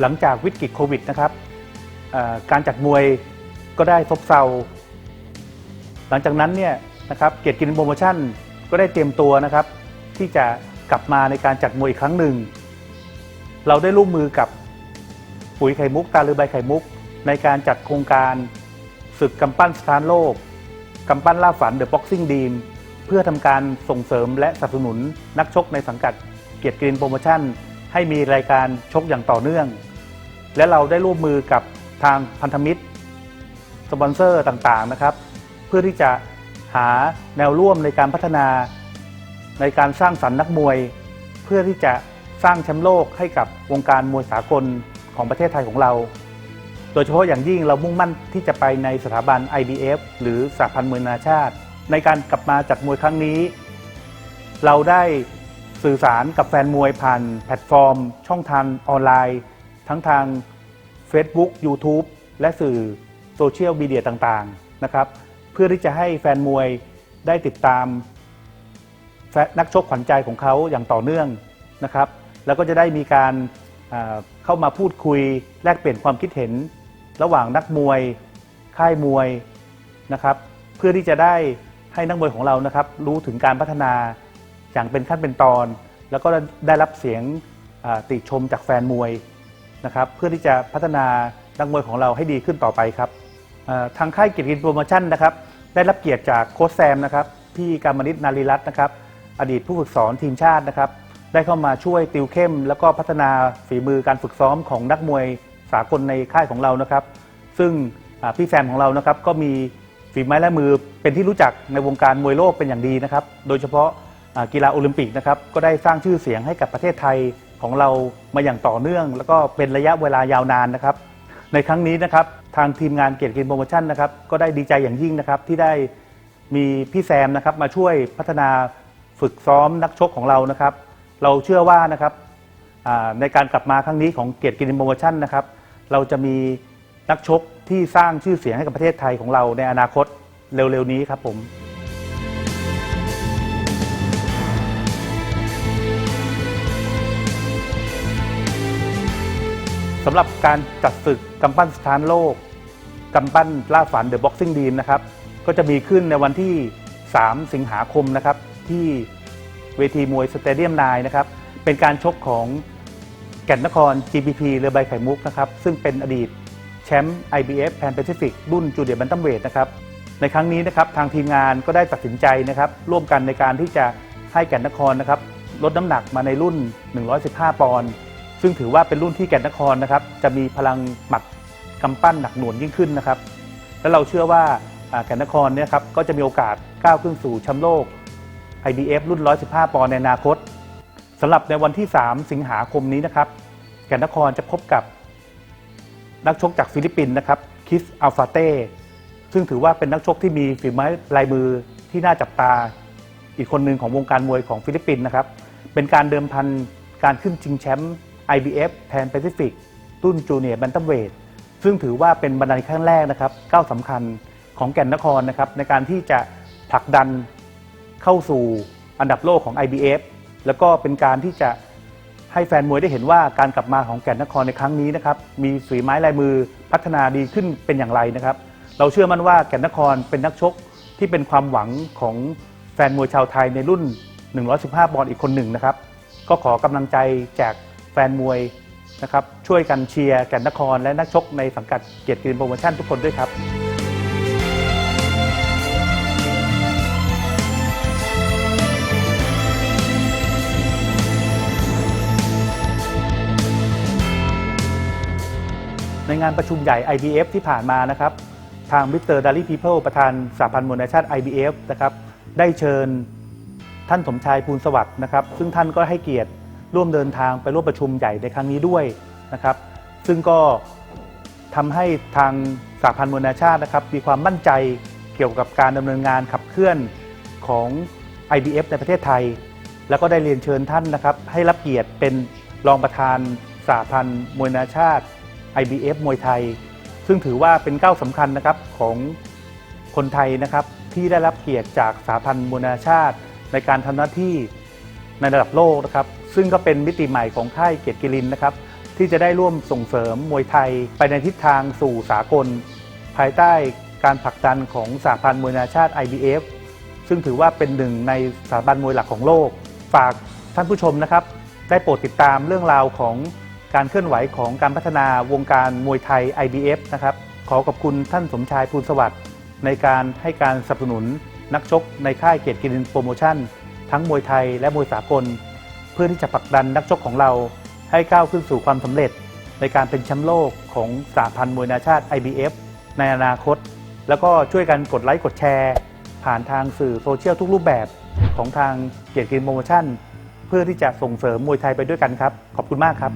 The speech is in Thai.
หลังจากวิกฤตโควิดนะครับการจัดมวยก็ได้ซบเซาหลังจากนั้นเนี่ยนะครับเกียรติกินโปรโมชั่นก็ได้เตรียมตัวนะครับ ที่จะกลับมาในการจัดมวยอีกครั้งหนึ่ง เราได้ร่วมมือกับปุ๋ยไข่มุก ตาลือใบไข่มุก ในการจัดโครงการศึกกำปั้นสถานโลกกำปั้นล่าฝันเดอะบ็อกซิ่งดีมเพื่อทำการส่งเสริมและสนับสนุนนักชกในสังกัดเกียรติกรีนโปรโมชั่นให้มีรายการชกอย่างต่อเนื่อง และเราได้ร่วมมือกับทางพันธมิตรสปอนเซอร์ต่างๆนะครับ เพื่อที่จะหาแนวร่วมในการพัฒนา ในการสร้างสรรค์นักมวย เพื่อที่จะสร้างแชมป์โลกให้กับวงการมวยสากลของประเทศไทยของเรา โดยเฉพาะอย่างยิ่งเรามุ่งมั่นที่จะไปในสถาบัน IBF หรือสหพันธ์มวยนานาชาติ ในการกลับมาจัดมวยครั้งนี้ เราได้สื่อสารกับแฟนมวยผ่านแพลตฟอร์ม ช่องทางออนไลน์ ทั้งทาง Facebook YouTube และสื่อโซเชียลมีเดียต่างๆนะครับ เพื่อที่จะให้แฟนมวยได้ติดตามนักชกขวัญใจของเขาอย่างต่อเนื่องนะครับ แล้วก็จะได้มีการเข้ามาพูดคุยแลกเปลี่ยนความคิดเห็น ระหว่างนักมวย ค่ายมวยนะครับ เพื่อที่จะได้ให้นักมวยของเรานะครับ รู้ถึงการพัฒนาอย่างเป็นขั้นเป็นตอน แล้วก็ได้รับเสียงติชมจากแฟนมวย นะครับเพื่อที่จะพัฒนานักมวยของเราให้ดีขึ้นต่อไปครับทางค่ายเกียรติกินโปรโมชั่นนะครับได้รับเกียรติจากโค้ชแซมนะครับพี่กามนิตนารีรัตน์นะครับอดีตผู้ฝึกสอนทีมชาตินะครับได้เข้ามาช่วยติวเข้ม แล้วก็พัฒนาฝีมือการฝึกซ้อมของนักมวยสากลในค่ายของเรานะครับ ซึ่งพี่แซมของเรานะครับก็มีฝีไม้ลายมือเป็นที่รู้จักในวงการมวยโลกเป็นอย่างดีนะครับ โดยเฉพาะกีฬาโอลิมปิกนะครับก็ได้สร้างชื่อเสียงให้กับประเทศไทย ของเรามาอย่างต่อเนื่อง แล้วก็เป็นระยะเวลายาวนานนะครับ ในครั้งนี้นะครับทางทีมงานเกียรติกินโปรโมชั่นนะครับก็ได้ดีใจอย่างยิ่งนะครับที่ได้มีพี่แซมนะครับมาช่วยพัฒนาฝึกซ้อมนักชกของเรานะครับ เราเชื่อว่านะครับในการกลับมาครั้งนี้ของเกียรติกินโปรโมชั่นนะครับ เราจะมีนักชกที่สร้างชื่อเสียงให้กับประเทศไทยของเราในอนาคตเร็วๆนี้ครับผม สำหรับการจัดศึกกำปั้นสถานโลกกำปั้นล่าฝันเดอะบ็อกซิ่งดีมนะครับ ก็จะมีขึ้นในวันที่ 3 สิงหาคมนะครับ ที่เวทีมวยสเตเดียมนายนะครับ เป็นการชกของแก่นนคร GPP เรือใบไข่มุกนะครับ ซึ่งเป็นอดีตแชมป์ IBF Pan Pacific รุ่นจูเดียบันตัมเวทนะครับ ในครั้งนี้นะครับทางทีมงานก็ได้ตัดสินใจนะครับ ร่วมกันในการที่จะให้แก่นนครนะครับลดน้ำหนักมาในรุ่น 115 ปอนด์ ซึ่งถือว่าเป็นรุ่นที่แก่นนครนะครับ จะมีพลังหมัดกำปั้นหนักหน่วงยิ่งขึ้นนะครับ และเราเชื่อว่าแก่นนครเนี่ยครับก็จะมีโอกาสก้าวขึ้นสู่แชมป์โลก IBF รุ่น 115 ปอนด์ในอนาคตสำหรับในวันที่ 3 สิงหาคมนี้นะครับ แก่นนครจะพบกับนักชกจากฟิลิปปินส์นะครับคิสอัลฟาเต้ซึ่งถือว่าเป็นนักชกที่มีฝีไม้ลายมือที่น่าจับตา อีกคนหนึ่งของวงการมวยของฟิลิปปินส์นะครับ เป็นการเดิมพันการขึ้นชิงแชมป์ IBF Pan Pacific รุ่นจูเนียร์แบนตัมเวทซึ่งถือว่าเป็นบันไดขั้นแรกนะครับก้าวสำคัญของแก่นนครนะครับในการที่จะผลักดันเข้าสู่อันดับโลกของ IBF แล้วก็เป็นการที่จะให้แฟนมวยได้เห็นว่าการกลับมาของแก่นนครในครั้งนี้นะครับมีฝีไม้ลายมือพัฒนาดีขึ้นเป็นอย่างไรนะครับ เราเชื่อมั่นว่าแก่นนครเป็นนักชกที่เป็นความหวังของแฟนมวยชาวไทยในรุ่น 115 ปอนด์อีกคนหนึ่งนะครับ ก็ขอกำลังใจจาก ฟนมวยนะครับช่วยกันเชียร์แก่นนคร และนักชกในสังกัดเกียรติกรีนโปรโมชั่นทุกคนด้วยครับ ในงานประชุมใหญ่ IBF ที่ผ่านมานะครับ ทางมิสเตอร์ดารี่พีเพิลประธานสหพันธ์มวยนานาชาติ IBF นะครับได้เชิญท่านสมชายภูลสวัสดิ์นะครับ ซึ่งท่านก็ให้เกียรติ ร่วมเดินทางไปร่วมประชุมใหญ่ในครั้งนี้ด้วยนะครับ ซึ่งก็ทำให้ทางสหพันธ์มวยนาชาตินะครับ มีความมั่นใจเกี่ยวกับการดำเนินงานขับเคลื่อนของ IBF ในประเทศไทย แล้วก็ได้เรียนเชิญท่านนะครับ ให้รับเกียรติเป็นรองประธานสหพันธ์มวยนาชาติ IBF มวยไทย ซึ่งถือว่าเป็นก้าวสำคัญนะครับของคนไทยนะครับ ที่ได้รับเกียรติจากสหพันธ์มวยนาชาติ ในการทำหน้าที่ในระดับโลกนะครับ ซึ่งก็เป็นมิติใหม่ของค่ายเกียรติกิรินนะครับ ที่จะได้ร่วมส่งเสริมมวยไทยไปในทิศทางสู่สากล ภายใต้การผลักดันของสหพันธ์มวยนานาชาติ IBF ซึ่งถือว่าเป็นหนึ่งในสถาบันมวยหลักของโลก ฝากท่านผู้ชมนะครับ ได้โปรดติดตามเรื่องราวของการเคลื่อนไหวของการพัฒนาวงการมวยไทย IBF นะครับ ขอขอบคุณท่านสมชายภูลสวัสดิ์ในการให้การสนับสนุนนักชกในค่ายเกียรติกินโปรโมชั่น ทั้งมวยไทยและมวยสากล พื่อที่จะผลักดันนักชกของเราให้ก้าวขึ้นสู่ความสำเร็จ ในการเป็นแชมป์โลกของสหพันธ์มวยนานาชาติ IBF ในอนาคต แล้วก็ช่วยกันกดไลค์กดแชร์ ผ่านทางสื่อโซเชียลทุกรูปแบบของทางเกียรติกินโปรโมชั่น เพื่อที่จะส่งเสริมมวยไทยไปด้วยกันครับ ขอบคุณมากครับ